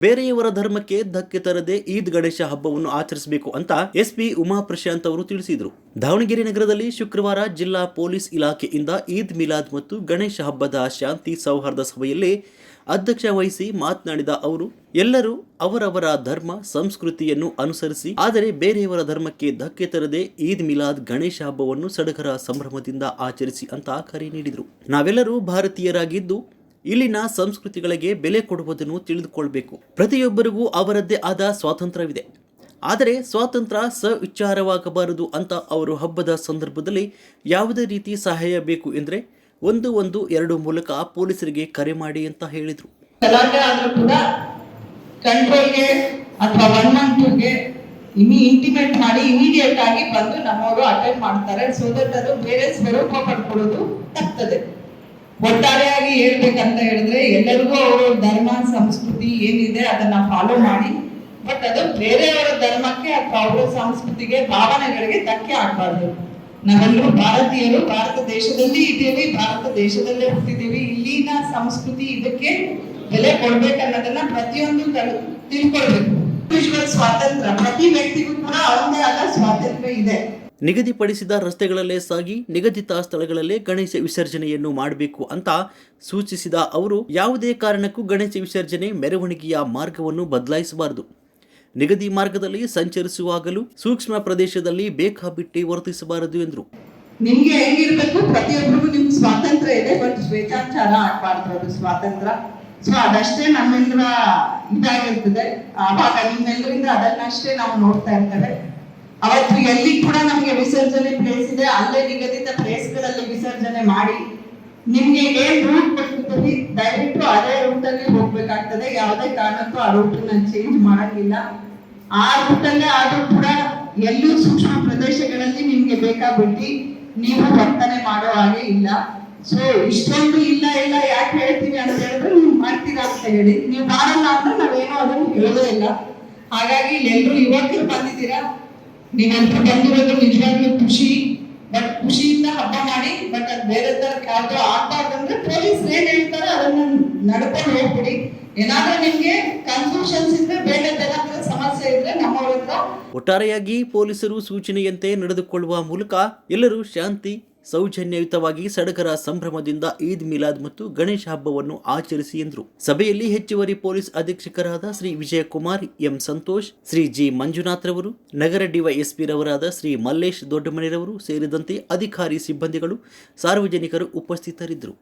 ಬೇರೆಯವರ ಧರ್ಮಕ್ಕೆ ಧಕ್ಕೆ ತರದೆ ಈದ್ ಗಣೇಶ ಹಬ್ಬವನ್ನು ಆಚರಿಸಬೇಕು ಅಂತ ಎಸ್ಪಿ ಉಮಾ ಪ್ರಶಾಂತ್ ಅವರು ತಿಳಿಸಿದರು. ದಾವಣಗೆರೆ ನಗರದಲ್ಲಿ ಶುಕ್ರವಾರ ಜಿಲ್ಲಾ ಪೊಲೀಸ್ ಇಲಾಖೆಯಿಂದ ಈದ್ ಮಿಲಾದ್ ಮತ್ತು ಗಣೇಶ ಹಬ್ಬದ ಶಾಂತಿ ಸೌಹಾರ್ದ ಸಭೆಯಲ್ಲಿ ಅಧ್ಯಕ್ಷ ವಹಿಸಿ ಮಾತನಾಡಿದ ಅವರು, ಎಲ್ಲರೂ ಅವರವರ ಧರ್ಮ, ಸಂಸ್ಕೃತಿಯನ್ನು ಅನುಸರಿಸಿ, ಆದರೆ ಬೇರೆಯವರ ಧರ್ಮಕ್ಕೆ ಧಕ್ಕೆ ತರದೆ ಈದ್ ಮಿಲಾದ್ ಗಣೇಶ ಹಬ್ಬವನ್ನು ಸಡಗರ ಸಂಭ್ರಮದಿಂದ ಆಚರಿಸಿ ಅಂತ ಕರೆ ನೀಡಿದರು. ನಾವೆಲ್ಲರೂ ಭಾರತೀಯರಾಗಿದ್ದು ಇಲ್ಲಿನ ಸಂಸ್ಕೃತಿಗಳಿಗೆ ಬೆಲೆ ಕೊಡುವುದನ್ನು ತಿಳಿದುಕೊಳ್ಬೇಕು. ಪ್ರತಿಯೊಬ್ಬರಿಗೂ ಅವರದ್ದೇ ಆದ ಸ್ವಾತಂತ್ರ್ಯವಿದೆ. ಆದರೆ ಸ್ವಾತಂತ್ರ್ಯ ಸ ವಿಚಾರವಾಗಬಾರದು ಅಂತ ಅವರು ಹಬ್ಬದ ಸಂದರ್ಭದಲ್ಲಿ ಯಾವುದೇ ರೀತಿ ಸಹಾಯ ಬೇಕು ಎಂದರೆ ಒಂದು ಒಂದು ಎರಡು ಮೂಲಕ ಪೊಲೀಸರಿಗೆ ಕರೆ ಮಾಡಿ ಅಂತ ಹೇಳಿದರು. ಕಂಟ್ರೋಲ್ಗೆ ಅಥವಾ ಒನ್ ಒನ್ ಟೂಗೆ ಇಮಿ ಇಂಟಿಮೇಟ್ ಮಾಡಿ ಇಮಿಡಿಯೇಟ್ ಆಗಿ ಬಂದು ನಮ್ಮವರು ಅಟೆಂಡ್ ಮಾಡ್ತಾರೆ. ಸೊ ದಟ್ ಅದು ಬೇರೆ ಸ್ವರೂಪ ಪಡ್ಕೊಳ್ಳೋದು ತಪ್ತದೆ. ಒಟ್ಟಾರೆಯಾಗಿ ಹೇಳ್ಬೇಕಂತ ಹೇಳಿದ್ರೆ ಎಲ್ಲರಿಗೂ ಅವರು ಧರ್ಮ ಸಂಸ್ಕೃತಿ ಏನಿದೆ ಅದನ್ನ ಫಾಲೋ ಮಾಡಿ ಬಟ್ ಅದು ಬೇರೆಯವರ ಧರ್ಮಕ್ಕೆ ಅಥವಾ ಅವರ ಸಂಸ್ಕೃತಿಗೆ ಭಾವನೆಗಳಿಗೆ ಧಕ್ಕೆ ಆಗ್ಬಾರ್ದು. ನಾವೆಲ್ಲರೂ ಭಾರತೀಯರು, ಭಾರತ ದೇಶದಲ್ಲಿ ಇದ್ದೀವಿ, ಭಾರತ ದೇಶದಲ್ಲೇ ಹುಟ್ಟಿದ್ದೀವಿ. ಇಲ್ಲಿನ ಸಂಸ್ಕೃತಿ ಇದಕ್ಕೆ ಬೆಲೆ ಕೊಡ್ಬೇಕನ್ನೋದನ್ನ ಪ್ರತಿಯೊಂದು ತಿಳ್ಕೊಳ್ಬೇಕು. ಸ್ವಾತಂತ್ರ್ಯ, ಪ್ರತಿ ವ್ಯಕ್ತಿಗೂ ಕೂಡ ಅವನದೇ ಆದ ಸ್ವಾತಂತ್ರ್ಯ ಇದೆ. ನಿಗದಿಪಡಿಸಿದ ರಸ್ತೆಗಳಲ್ಲೇ ಸಾಗಿ ನಿಗದಿತ ಸ್ಥಳಗಳಲ್ಲೇ ಗಣೇಶ ವಿಸರ್ಜನೆಯನ್ನು ಮಾಡಬೇಕು ಅಂತ ಸೂಚಿಸಿದ ಅವರು, ಯಾವುದೇ ಕಾರಣಕ್ಕೂ ಗಣೇಶ ವಿಸರ್ಜನೆ ಮೆರವಣಿಗೆಯ ಮಾರ್ಗವನ್ನು ಬದಲಾಯಿಸಬಾರದು. ನಿಗದಿ ಮಾರ್ಗದಲ್ಲಿ ಸಂಚರಿಸುವಾಗಲೂ ಸೂಕ್ಷ್ಮ ಪ್ರದೇಶದಲ್ಲಿ ಬೇಕಾಬಿಟ್ಟಿ ವರ್ತಿಸಬಾರದು ಎಂದರು. ನಿಮ್ಗೆ ಹೇಗಿರ್ಬೇಕು? ಪ್ರತಿಯೊಬ್ಬರಿಗೂ ನಿಮ್ಗೆ ಸ್ವಾತಂತ್ರ್ಯ ಇದೆ. ಬಟ್ ಸ್ವೇಚ್ಛಾಚಾರ ಆಗ್ಬಾರ್ದು ಅದು ಸ್ವಾತಂತ್ರ್ಯ. ಸೊ ಅದಷ್ಟೇ ನಮ್ಮೆಲ್ಲರ ಇದಾಗಿರ್ತದೆ. ಆವಾಗ ನಿಮ್ಮೆಲ್ಲರಿಂದ ಅದನ್ನಷ್ಟೇ ನಾವು ನೋಡ್ತಾ ಇರ್ತೇವೆ. ಅವತ್ತು ಎಲ್ಲಿ ಕೂಡ ನಮಗೆ ವಿಸರ್ಜನೆ ಪ್ಲೇಸ್ ಇದೆ, ಅಲ್ಲೇ ನಿಗದಿತ ಪ್ಲೇಸ್ಗಳಲ್ಲಿ ವಿಸರ್ಜನೆ ಮಾಡಿ, ನಿಮ್ಗೆ ಏನ್ ರೂಟ್ ಕೊಟ್ಟಿರ್ತೀವಿ ದಯವಿಟ್ಟು ಅದೇ ರೂಟ್ ಅಲ್ಲಿ ಹೋಗ್ಬೇಕಾಗ್ತದೆ. ಯಾವುದೇ ಕಾರಣಕ್ಕೂ ಆ ರೂಟ್ ಚೇಂಜ್ ಮಾಡಂಗಿಲ್ಲ. ಆ ರೂಟಲ್ಲೇ ಆದ್ರೂ ಕೂಡ ಎಲ್ಲೂ ಸೂಕ್ಷ್ಮ ಪ್ರದೇಶಗಳಲ್ಲಿ ನಿಮ್ಗೆ ಬೇಕಾಬಿಟ್ಟು ನೀವು ವರ್ತನೆ ಮಾಡೋ ಹಾಗೆ ಇಲ್ಲ. ಸೊ ಇಷ್ಟೊಂದು ಇಲ್ಲ ಇಲ್ಲ, ಯಾಕೆ ಹೇಳ್ತೀವಿ ಅಂತ ಹೇಳಿದ್ರೆ ನೀವು ಮಾಡ್ತೀರಾ ಅಂತ ಹೇಳಿ. ನೀವು ಮಾಡಲ್ಲ ಅಂದ್ರೆ ನಾವೇನೋ ಅದನ್ನು ಹೇಳೋದೇ ಇಲ್ಲ. ಹಾಗಾಗಿ ಇಲ್ಲೆಲ್ಲರೂ ಯುವಕರು ಬಂದಿದ್ದೀರಾ? ನೀವೆಲ್ಲರೂ ಬಂದಿರೋದು ನಿಜವಾಗ್ಲೂ ಖುಷಿ ಬಟ್ ಖುಷಿಯಿಂದ ಹಬ್ಬ ಮಾಡಿ ಬಟ್ ಅದು ಬೇರೆ ತರ ಯಾವ್ದೋ ಆಗ್ಬಾರ್ದಂದ್ರೆ ಪೊಲೀಸ್ ಏನ್ ಹೇಳ್ತಾರೆ ಅದನ್ನ ನಡ್ಕೊಂಡು ಹೋಗ್ಬಿಡಿ. ಏನಾದ್ರೂ ನಿಮ್ಗೆ ಕನ್ಫ್ಯೂಷನ್ಸ್ ಇದ್ರೆ, ಬೇರೆ ತರ ಸಮಸ್ಯೆ ಇದ್ರೆ ನಮ್ಮವ್ರ ಹತ್ರ ಒಟ್ಟಾರೆಯಾಗಿ ಪೊಲೀಸರು ಸೂಚನೆಯಂತೆ ನಡೆದುಕೊಳ್ಳುವ ಮೂಲಕ ಎಲ್ಲರೂ ಶಾಂತಿ ಸೌಜನ್ಯಯುತವಾಗಿ ಸಡಗರ ಸಂಭ್ರಮದಿಂದ ಈದ್ ಮಿಲಾದ್ ಮತ್ತು ಗಣೇಶ ಹಬ್ಬವನ್ನು ಆಚರಿಸಿ ಎಂದರು. ಸಭೆಯಲ್ಲಿ ಹೆಚ್ಚುವರಿ ಪೊಲೀಸ್ ಅಧೀಕ್ಷಕರಾದ ಶ್ರೀ ವಿಜಯಕುಮಾರ್, ಎಂ ಸಂತೋಷ್, ಶ್ರೀ ಜಿ ಮಂಜುನಾಥ್ ರವರು, ನಗರ ಡಿವೈಎಸ್ಪಿ ರವರಾದ ಶ್ರೀ ಮಲ್ಲೇಶ್ ದೊಡ್ಡಮನೆರವರು ಸೇರಿದಂತೆ ಅಧಿಕಾರಿ ಸಿಬ್ಬಂದಿಗಳು ಸಾರ್ವಜನಿಕರು ಉಪಸ್ಥಿತರಿದ್ದರು.